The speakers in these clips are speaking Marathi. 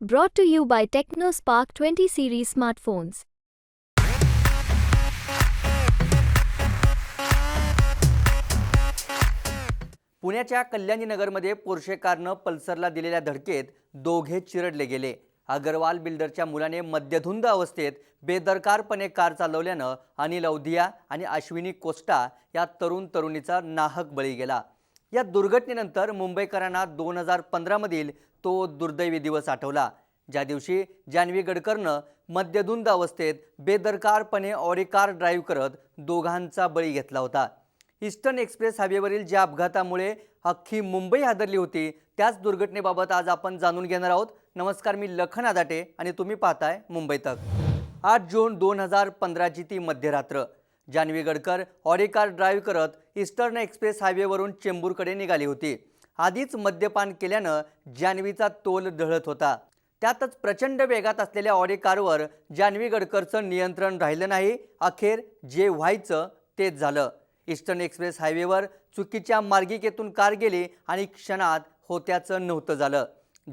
Brought to you by TechnoSpark 20 series smartphones. पुण्याच्या कल्याणी नगरमध्ये पोर्शे कारनं पल्सरला दिलेल्या धडकेत दोघे चिरडले गेले अगरवाल बिल्डरच्या मुलाने मद्यधुंद अवस्थेत बेदरकारपणे कार चालवल्यानं अनिल औधिया आणि अश्विनी कोस्टा या तरुण तरुणीचा नाहक बळी गेला या दुर्घटनेनंतर मुंबईकरांना दोन हजार पंधरामधील तो दुर्दैवी दिवस आठवला. ज्या दिवशी जान्हवी गडकरनं मद्यधुंद अवस्थेत बेदरकारपणे ऑडी कार ड्राईव्ह करत दोघांचा बळी घेतला होता. ईस्टर्न एक्सप्रेस हायवेवरील ज्या अपघातामुळे अख्खी मुंबई हादरली होती त्याच दुर्घटनेबाबत आज आपण जाणून घेणार आहोत. नमस्कार मी लखन आदाटे आणि तुम्ही पाहताय मुंबई तक. आठ जून दोन हजार पंधराची ती मध्यरात्र. Janhavi Gadkar Audi car drive करत ईस्टर्न एक्सप्रेस हायवेवरून चेंबूरकडे निघाली होती. आधीच मद्यपान केल्यानं जान्हवीचा तोल ढळत होता. त्यातच प्रचंड वेगात असलेल्या ऑडी कारवर जान्हवी गडकरचं नियंत्रण राहिलं नाही अखेर जे व्हायचं तेच झालं. ईस्टर्न एक्सप्रेस हायवेवर चुकीच्या मार्गिकेतून कार गेली आणि क्षणात होत्याचं नव्हतं झालं.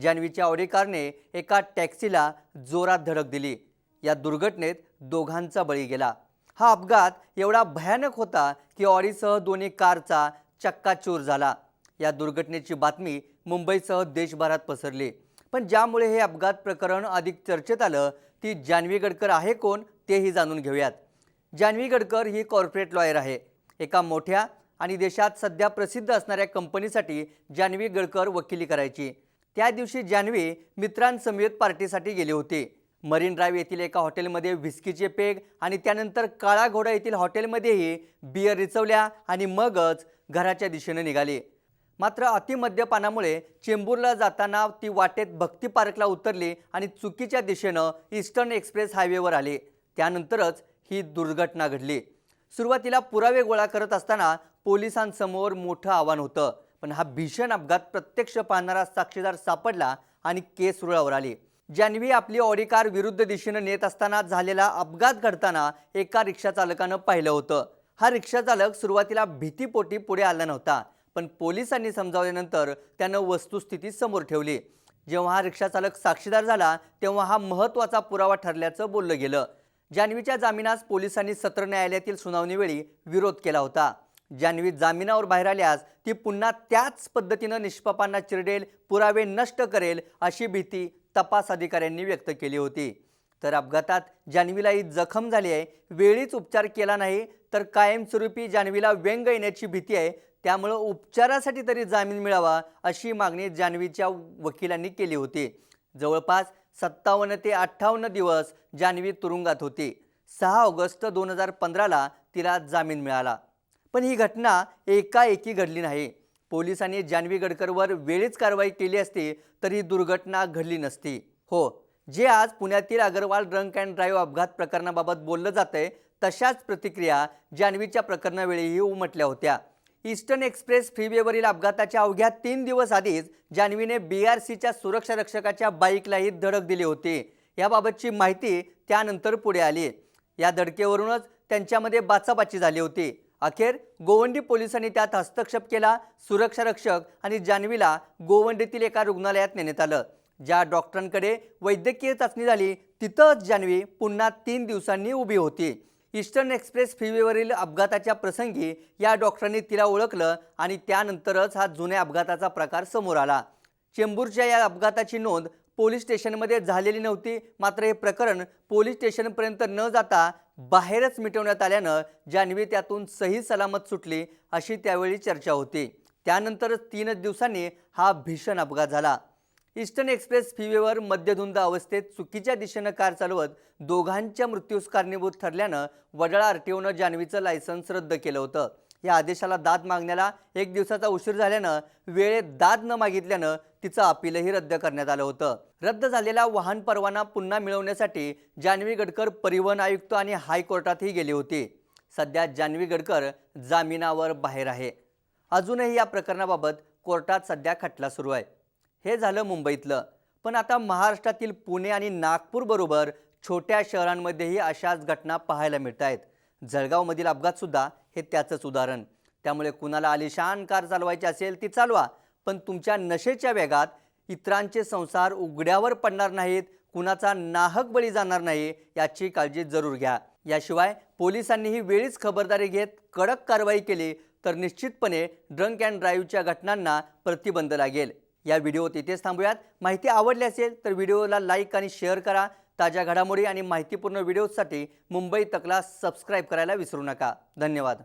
जान्हवीच्या ऑडी कारने एका टॅक्सीला जोरात धडक दिली. या दुर्घटनेत दोघांचा बळी गेला. हा अपघात एवढा भयानक होता की ऑडीसह दोन्ही कारचा चक्काचूर झाला. या दुर्घटनेची बातमी मुंबईसह देशभरात पसरली. पण ज्यामुळे हे अपघात प्रकरण अधिक चर्चेत आलं ती जान्हवी गडकर आहे कोण तेही जाणून घेऊयात. जान्हवी गडकर ही कॉर्पोरेट लॉयर आहे. एका मोठ्या आणि देशात सध्या प्रसिद्ध असणाऱ्या कंपनीसाठी जान्हवी गडकर वकिली करायची. त्या दिवशी जान्हवी मित्रांसमवेत पार्टीसाठी गेली होती. मरीन ड्राईव्ह येथील एका हॉटेलमध्ये व्हिस्कीचे पेग आणि त्यानंतर काळा घोडा येथील हॉटेलमध्येही बियर रिचवल्या आणि मगच घराच्या दिशेनं निघाली. मात्र अतिमद्यपानामुळे चेंबूरला जाताना ती वाटेत भक्ती पार्कला उतरली आणि चुकीच्या दिशेनं ईस्टर्न एक्सप्रेस हायवेवर आली. त्यानंतरच ही दुर्घटना घडली. सुरुवातीला पुरावे गोळा करत असताना पोलिसांसमोर मोठं आव्हान होतं. पण हा भीषण अपघात प्रत्यक्ष पाहणारा साक्षीदार सापडला आणि केस रुळावर आली. जान्हवी आपली ऑडी कार विरुद्ध दिशेनं नेत असताना झालेला अपघात घडताना एका रिक्षा चालकानं पाहिलं होतं. हा रिक्षा चालक सुरुवातीला भीतीपोटी पुढे आला नव्हता. पण पोलिसांनी समजावल्यानंतर त्यानं वस्तुस्थिती समोर ठेवली. जेव्हा हा रिक्षाचालक साक्षीदार झाला तेव्हा हा महत्त्वाचा पुरावा ठरल्याचं बोललं गेलं. जान्हवीच्या जामिनास पोलिसांनी सत्र न्यायालयातील सुनावणीवेळी विरोध केला होता. जान्हवी जामिनावर बाहेर आल्यास ती पुन्हा त्याच पद्धतीनं निष्पापांना चिरडेल पुरावे नष्ट करेल अशी भीती तपास अधिकाऱ्यांनी व्यक्त केली होती. तर अपघातात जान्हवीला ही जखम झाली आहे. वेळीच उपचार केला नाही तर कायमस्वरूपी जान्हवीला व्यंग येण्याची भीती आहे. त्यामुळं उपचारासाठी तरी जामीन मिळावा अशी मागणी जान्हवीच्या वकिलांनी केली होती. जवळपास सत्तावन्न ते अठ्ठावन्न दिवस जान्हवी तुरुंगात होती. सहा ऑगस्ट दोन हजार पंधराला तिला जामीन मिळाला. पण ही घटना एकाएकी घडली नाही. पोलिसांनी जान्हवी गडकरवर वेळीच कारवाई केली असती तर ही दुर्घटना घडली नसती. हो जे आज पुण्यातील अगरवाल ड्रंक अँड ड्राईव्ह अपघात प्रकरणाबाबत बोललं जातंय तशाच प्रतिक्रिया जान्हवीच्या प्रकरणावेळीही उमटल्या होत्या. ईस्टर्न एक्सप्रेस फ्रीवेवरील अपघाताच्या अवघ्या तीन दिवस आधीच जान्हवीने बी आर सीच्या सुरक्षा रक्षकाच्या बाईकलाही धडक दिली होती. याबाबतची माहिती त्यानंतर पुढे आली. या धडकेवरूनच त्यांच्यामध्ये बाचाबाची झाली होती. अखेर गोवंडी पोलिसांनी त्यात हस्तक्षेप केला सुरक्षा रक्षक आणि जान्हवीला गोवंडीतील एका रुग्णालयात नेण्यात आलं. ज्या डॉक्टरांकडे वैद्यकीय चाचणी झाली तिथंच जान्हवी पुन्हा तीन दिवसांनी उभी होती. ईस्टर्न एक्सप्रेस फ्रीवेवरील अपघाताच्या प्रसंगी या डॉक्टरांनी तिला ओळखलं आणि त्यानंतरच हा जुन्या अपघाताचा प्रकार समोर आला. चेंबूरच्या या अपघाताची नोंद पोलीस स्टेशनमध्ये झालेली नव्हती मात्र हे प्रकरण पोलीस स्टेशनपर्यंत न जाता बाहेरच मिटवण्यात आल्यानं जान्हवी त्यातून सही सलामत सुटली अशी त्यावेळी चर्चा होती. त्यानंतरच तीनच दिवसांनी हा भीषण अपघात झाला. ईस्टर्न एक्सप्रेस फीवेवर मद्यधुंद अवस्थेत चुकीच्या दिशेनं कार चालवत दोघांच्या मृत्यूस कारणीभूत ठरल्यानं वडाळा आरटीओनं जान्हवीचं लायसन्स रद्द केलं होतं. या आदेशाला दाद मागण्याला एक दिवसाचा उशीर झाल्यानं वेळेत दाद न मागितल्यानं तिचं अपीलही रद्द करण्यात आलं होतं. रद्द झालेला वाहन परवाना पुन्हा मिळवण्यासाठी जान्हवी गडकर परिवहन आयुक्त आणि हायकोर्टातही गेली होती. सध्या जान्हवी गडकर जामिनावर बाहेर आहे. अजूनही या प्रकरणाबाबत कोर्टात सध्या खटला सुरू आहे. हे झालं मुंबईतलं. पण आता महाराष्ट्रातील पुणे आणि नागपूरबरोबर छोट्या शहरांमध्येही अशाच घटना पाहायला मिळत आहेत जळगावमधील अपघातसुद्धा हे त्याचंच उदाहरण. त्यामुळे कुणाला आलिशान कार चालवायची असेल ती चालवा पण तुमच्या नशेच्या वेगात इतरांचे संसार उघड्यावर पडणार नाहीत कुणाचा नाहक बळी जाणार नाही याची काळजी जरूर घ्या. याशिवाय पोलिसांनीही वेळीच खबरदारी घेत कडक कारवाई केली तर निश्चितपणे ड्रंक अँड ड्राईव्हच्या घटनांना प्रतिबंध लागेल. या व्हिडिओ इथेच थांबूयात. माहिती आवडली असेल तर व्हिडिओला लाईक आणि शेअर करा. ताज्या घडामोडी आणि माहितीपूर्ण व्हिडिओसाठी मुंबई तकला सबस्क्राईब करायला विसरू नका. धन्यवाद.